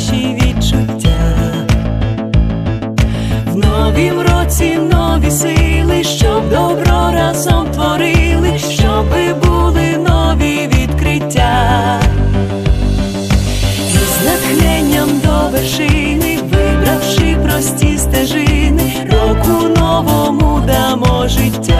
наші відчуття, в новім році нові сили, щоб добро разом творили, щоб були нові відкриття, і з натхненням до вершини, вибравши прості стежини, року новому дамо життя.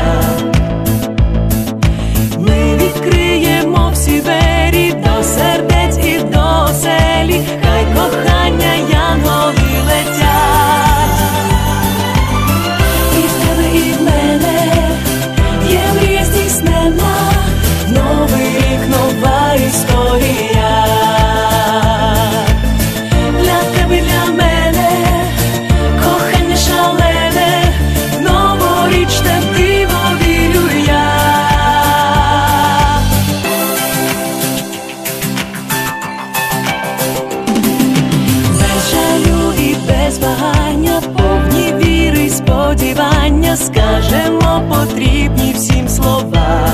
Сподівання, скажемо потрібні всім слова.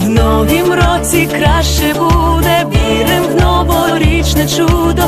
В новім році краще буде, вірим в новорічне чудо,